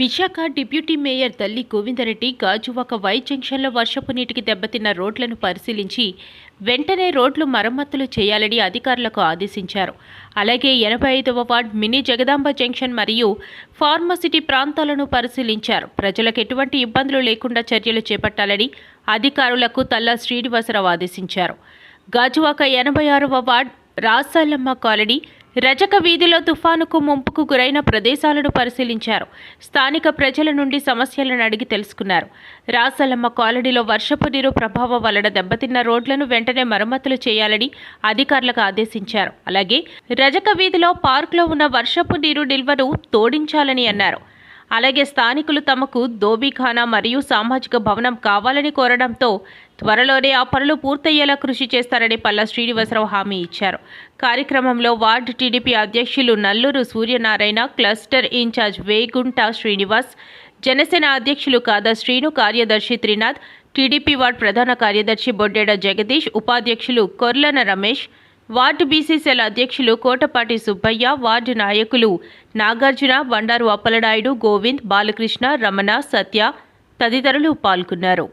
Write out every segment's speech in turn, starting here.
Visakha deputy mayor తల్లి Govinda Reddy Gajuwaka why జంక్షన్లో వర్షపు నీటికి దెబ్బతిన్న రోడ్లను పరిశీలించి వెంటనే రోడ్లు మరమ్మతులు చేయాలని అధికారులకు ఆదేశించారు. అలాగే ఎనభై ఐదవ వార్డ్ మినీ జగదాంబ జంక్షన్ మరియు ఫార్మసిటీ ప్రాంతాలను పరిశీలించారు. ప్రజలకు ఎటువంటి ఇబ్బందులు లేకుండా చర్యలు చేపట్టాలని అధికారులకు తల్లా శ్రీనివాసరావు ఆదేశించారు. గాజువాక ఎనభై ఆరవ వార్డ్ రాసాలమ్మ కాలనీ రజక వీధిలో తుఫానుకు ముంపుకు గురైన ప్రదేశాలను పరిశీలించారు. స్థానిక ప్రజల నుండి సమస్యలను అడిగి తెలుసుకున్నారు. రాసలమ్మ కాలనీలో వర్షపు నీరు ప్రభావం వలన దెబ్బతిన్న రోడ్లను వెంటనే మరమ్మతులు చేయాలని అధికారులకు ఆదేశించారు. అలాగే రజక వీధిలో పార్కులో ఉన్న వర్షపు నీరు నిల్వను తోడించాలని అన్నారు. అలాగే స్థానికులు తమకు దోబీఖానా మరియు సామాజిక భవనం కావాలని కోరడంతో త్వరలోనే ఆ పనులు పూర్తయ్యేలా కృషి చేస్తారని పల్లా శ్రీనివాసరావు హామీ ఇచ్చారు. కార్యక్రమంలో వార్డు టీడీపీ అధ్యక్షులు Nalluru Suryanarayana cluster in charge Vegunta Srinivas Janasena అధ్యక్షులు కాదా శ్రీను కార్యదర్శి త్రినాథ్ టీడీపీ వార్డు ప్రధాన కార్యదర్శి బొడ్డెడ జగదీష్ ఉపాధ్యక్షులు కొర్లన రమేష్ వార్డు బీసీసీఎల్ అధ్యక్షులు కోటపాటి సుబ్బయ్య వార్డు నాయకులు నాగార్జున బండారు అప్పలనాయుడు గోవింద్ బాలకృష్ణ రమణ సత్య తదితరులు పాల్గొన్నారు.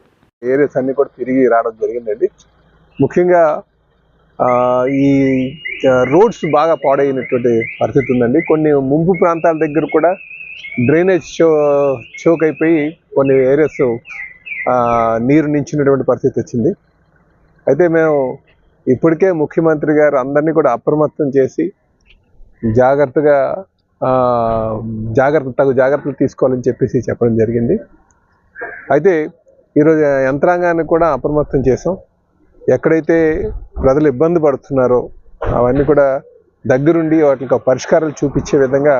ఏరియాస్ అన్ని కూడా తిరిగి రావడం జరిగిందండి. ముఖ్యంగా ఈ రోడ్స్ బాగా పాడైనటువంటి పరిస్థితి ఉందండి. కొన్ని ముంపు ప్రాంతాల దగ్గర కూడా డ్రైనేజ్ చో చోక్ అయిపోయి కొన్ని ఏరియాస్ నీరు నించినటువంటి పరిస్థితి వచ్చింది. అయితే మేము ఇప్పటికే ముఖ్యమంత్రి గారు అందరినీ కూడా అప్రమత్తం చేసి జాగ్రత్తగా జాగ్రత్త తగు జాగ్రత్తలు తీసుకోవాలని చెప్పేసి చెప్పడం జరిగింది. అయితే ఈరోజు యంత్రాంగాన్ని కూడా అప్రమత్తం చేసాం ఎక్కడైతే ప్రజలు ఇబ్బంది పడుతున్నారో అవన్నీ కూడా దగ్గరుండి వాటికి ఒక పరిష్కారాలు చూపించే విధంగా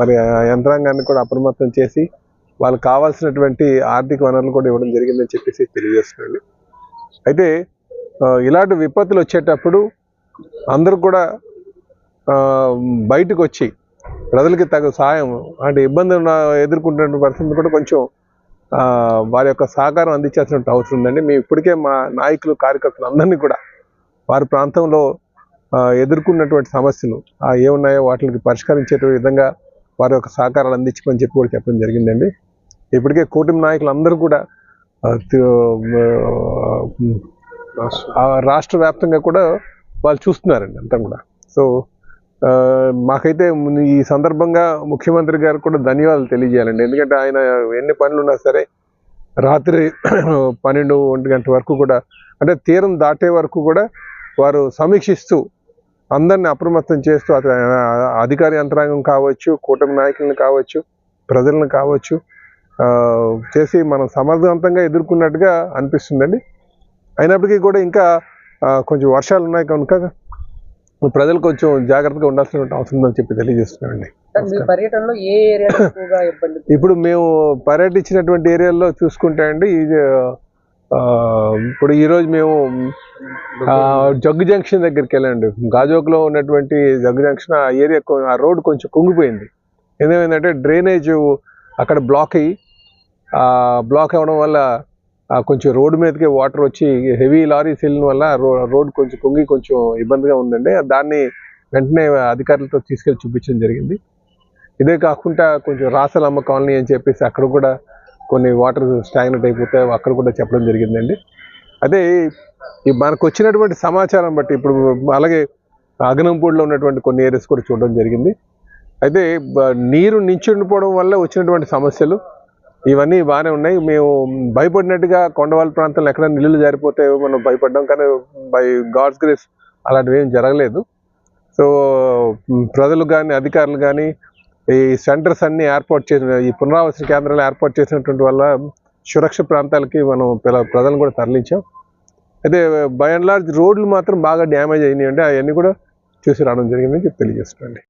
మరి ఆ యంత్రాంగాన్ని కూడా అప్రమత్తం చేసి వాళ్ళకి కావాల్సినటువంటి ఆర్థిక వనరులు కూడా ఇవ్వడం జరిగిందని చెప్పేసి తెలియజేస్తున్నాను. అయితే ఇలాంటి విపత్తులు వచ్చేటప్పుడు అందరూ కూడా బయటకు వచ్చి ప్రజలకి తగు సాయం అంటే ఇబ్బందులు ఎదుర్కొంటున్న పరిస్థితులు కూడా కొంచెం వారి యొక్క సహకారం అందించాల్సిన అవసరం ఉందండి. మేము ఇప్పటికే మా నాయకులు కార్యకర్తలు అందరినీ కూడా వారి ప్రాంతంలో ఎదుర్కొన్నటువంటి సమస్యలు ఏమున్నాయో వాటికి పరిష్కరించే విధంగా వారి యొక్క సహకారాలు అందించమని చెప్పి కూడా చెప్పడం జరిగిందండి. ఇప్పటికే కూటమి నాయకులు అందరూ కూడా రాష్ట్ర వ్యాప్తంగా కూడా వాళ్ళు చూస్తున్నారండి అంతా కూడా. సో మాకైతే ఈ సందర్భంగా ముఖ్యమంత్రి గారు కూడా ధన్యవాదాలు తెలియజేయాలండి. ఎందుకంటే ఆయన ఎన్ని పనులు ఉన్నా సరే రాత్రి పన్నెండు ఒంటి గంట వరకు కూడా అంటే తీరం దాటే వరకు కూడా వారు సమీక్షిస్తూ అందరిని అప్రమత్తం చేస్తూ అత- అధికార యంత్రాంగం కావచ్చు కూటమి నాయకులను కావచ్చు ప్రజలను కావచ్చు చేసి మనం సమర్థవంతంగా ఎదుర్కొన్నట్టుగా అనిపిస్తుందండి. అయినప్పటికీ కూడా ఇంకా కొంచెం వర్షాలు ఉన్నాయి కనుక ప్రజలు కొంచెం జాగ్రత్తగా ఉండాల్సిన అవసరం ఉందని చెప్పి తెలియజేస్తున్నామండి పర్యటనలో ఏ ఏరియాలో ఇబ్బంది ఇప్పుడు మేము పర్యటించినటువంటి ఏరియాల్లో చూసుకుంటే అండి ఇప్పుడు ఈరోజు మేము జగ్గు జంక్షన్ దగ్గరికి వెళ్ళండి గాజోక్లో ఉన్నటువంటి జగ్గు జంక్షన్ ఆ ఏరియా ఆ రోడ్ కొంచెం కుంగిపోయింది. ఏమైందంటే డ్రైనేజ్ అక్కడ బ్లాక్ అయ్యి ఆ బ్లాక్ అవ్వడం వల్ల కొంచెం రోడ్డు మీదకి వాటర్ వచ్చి హెవీ లారీస్ వెళ్ళిన వల్ల రో రోడ్ కొంచెం కుంగి కొంచెం ఇబ్బందిగా ఉందండి. దాన్ని వెంటనే అధికారులతో తీసుకెళ్ళి చూపించడం జరిగింది. ఇదే కాకుండా కొంచెం రాసలమ్మ కాలనీ అని చెప్పేసి అక్కడ కూడా కొన్ని వాటర్ స్టాగ్నెట్ అయిపోతాయి అక్కడ కూడా చెప్పడం జరిగిందండి. అదే ఈ మనకు వచ్చినటువంటి సమాచారం బట్టి ఇప్పుడు అలాగే అగనంపూడిలో ఉన్నటువంటి కొన్ని ఏరియాస్ కూడా చూడడం జరిగింది. అయితే నీరు నించుండిపోవడం వల్ల వచ్చినటువంటి సమస్యలు ఇవన్నీ బాగానే ఉన్నాయి. మేము భయపడినట్టుగా కొండవాళ్ళ ప్రాంతంలో ఎక్కడ నీళ్ళు జారిపోతే మనం భయపడ్డాం. కానీ బై గాడ్స్ గ్రేస్ అలాంటివి ఏం జరగలేదు. సో ప్రజలు కానీ అధికారులు కానీ ఈ సెంటర్స్ అన్నీ ఏర్పాటు చేసిన ఈ పునరావాస కేంద్రాలు ఏర్పాటు చేసినటువంటి వల్ల సురక్ష ప్రాంతాలకి మనం ప్రజలను కూడా తరలించాం. అయితే బై అండ్ లార్జ్ రోడ్లు మాత్రం బాగా డ్యామేజ్ అయినాయి అంటే అవన్నీ కూడా చూసి రావడం జరిగిందని చెప్పి తెలియజేస్తున్నాండి